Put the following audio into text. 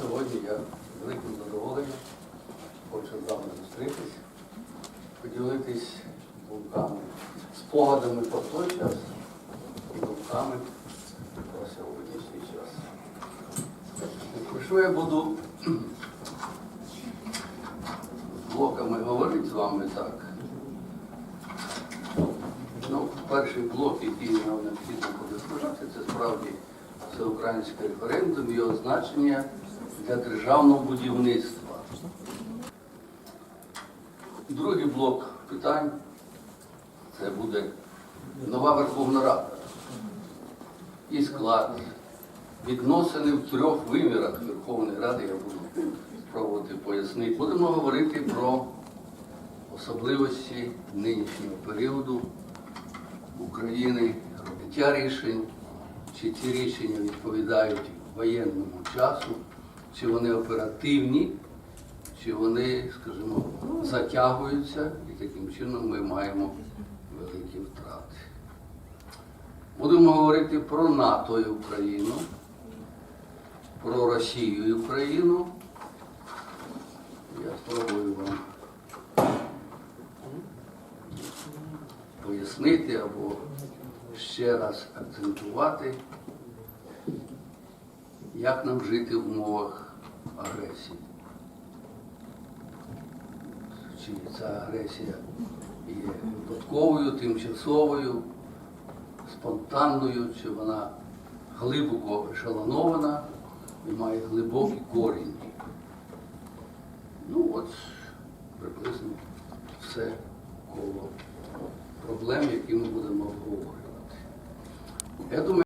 сьогодні я з великим задоволенням хочу з вами зустрітись, поділитись думками, спогадами про той час і думками про сьогоднішній час. Що я буду блоками говорити з вами так? Ну, перший блок, який нам необхідно буде служити, це справді всеукраїнський референдум його значення для державного будівництва. Другий блок питань це буде нова Верховна Рада. І склад, відносини в трьох вимірах Верховної Ради я буду спробувати пояснити. Будемо говорити про особливості нинішнього періоду України, прийняття рішень, чи ці рішення відповідають воєнному часу, чи вони оперативні, чи вони, скажімо, затягуються, і таким чином ми маємо великі втрати. Будемо говорити про НАТО і Україну, про Росію і Україну. Я спробую вам пояснити або ще раз акцентувати, як нам жити в умовах агресії. Чи ця агресія є випадковою, тимчасовою, спонтанною, чи вона глибоко ешелонована і має глибокі корінь. Ну от приблизно все коло проблем, які ми будемо обговорювати.